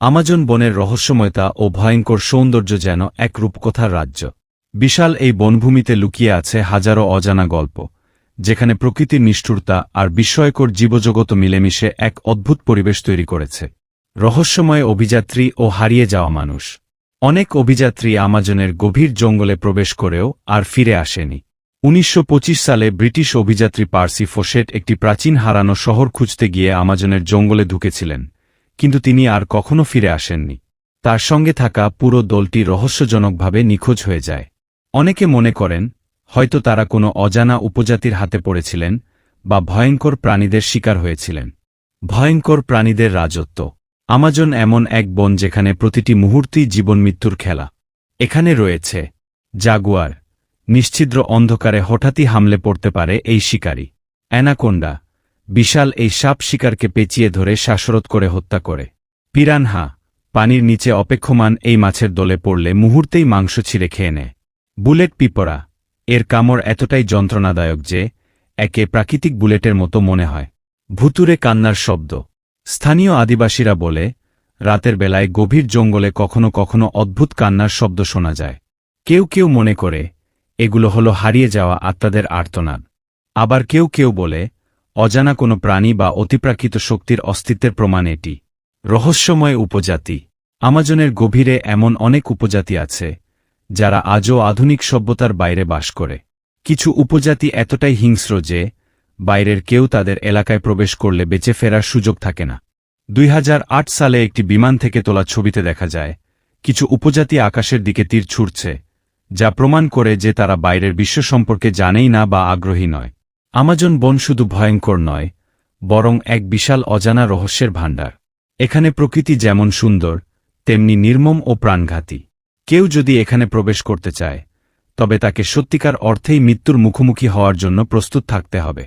Amazon বনের রহস্যময়তা ও ভয়ঙ্কর সৌন্দর্য যেন এক রূপকথার রাজ্য। বিশাল এই বনভূমিতে লুকিয়ে আছে হাজারো অজানা গল্প, যেখানে প্রকৃতির নিষ্ঠুরতা আর বিস্ময়কর জীবজগত মিলেমিশে এক অদ্ভুত পরিবেশ তৈরি করেছে। রহস্যময় অভিযাত্রী ও হারিয়ে যাওয়া মানুষ। অনেক অভিযাত্রী আমাজনের গভীর জঙ্গলে প্রবেশ করেও আর ফিরে আসেনি। উনিশশো পঁচিশ সালে ব্রিটিশ অভিযাত্রী পার্সি ফোসেট একটি প্রাচীন হারানো শহর খুঁজতে গিয়ে আমাজনের জঙ্গলে ঢুকেছিলেন। কিন্তু তিনি আর কখনো ফিরে আসেননি। তার সঙ্গে থাকা পুরো দলটি রহস্যজনকভাবে নিখোঁজ হয়ে যায়। অনেকে মনে করেন, হয়তো তারা কোনো অজানা উপজাতির হাতে পড়েছিলেন বা ভয়ঙ্কর প্রাণীদের শিকার হয়েছিলেন। ভয়ঙ্কর প্রাণীদের রাজত্ব। আমাজন এমন এক বন যেখানে প্রতিটি মুহূর্তেই জীবন মৃত্যুর খেলা। এখানে রয়েছে জাগুয়ার। নিশ্ছিদ্র অন্ধকারে হঠাৎই হামলে পড়তে পারে এই শিকারী। অ্যানাকোন্ডা। বিশাল এই সাপ শিকারকে পেঁচিয়ে ধরে শ্বাসরোধ করে হত্যা করে। পিরানহা পানির নিচে অপেক্ষমান এই মাছের দলে পড়লে মুহূর্তেই মাংস ছিঁড়ে খেয়ে নেয়। বুলেট পিপরা এর কামড় এতটাই যন্ত্রণাদায়ক যে, একে প্রাকৃতিক বুলেটের মতো মনে হয়। ভুতুরে কান্নার শব্দ। স্থানীয় আদিবাসীরা বলে, রাতের বেলায় গভীর জঙ্গলে কখনো কখনো অদ্ভুত কান্নার শব্দ শোনা যায়। কেউ কেউ মনে করে, এগুলো হল হারিয়ে যাওয়া আত্মাদের আর্তনাদ। আবার কেউ কেউ বলে অজানা কোনো প্রাণী বা অতিপ্রাকৃত শক্তির অস্তিত্বের প্রমাণ এটি। রহস্যময় উপজাতি। আমাজনের গভীরে এমন অনেক উপজাতি আছে, যারা আজও আধুনিক সভ্যতার বাইরে বাস করে। কিছু উপজাতি এতটাই হিংস্র যে, বাইরের কেউ তাদের এলাকায় প্রবেশ করলে বেঁচে ফেরার সুযোগ থাকে না। দুই হাজার আট সালে একটি বিমান থেকে তোলা ছবিতে দেখা যায়, কিছু উপজাতি আকাশের দিকে তীর ছুটছে যা প্রমাণ করে যে তারা বাইরের বিশ্ব সম্পর্কে জানেই না বা আগ্রহী নয়। আমাজন বন শুধু ভয়ঙ্কর নয়, বরং এক বিশাল অজানা রহস্যের ভাণ্ডার। এখানে প্রকৃতি যেমন সুন্দর, তেমনি নির্মম ও প্রাণঘাতী। কেউ যদি এখানে প্রবেশ করতে চায়, তবে তাকে সত্যিকার অর্থেই মৃত্যুর মুখোমুখি হওয়ার জন্য প্রস্তুত থাকতে হবে।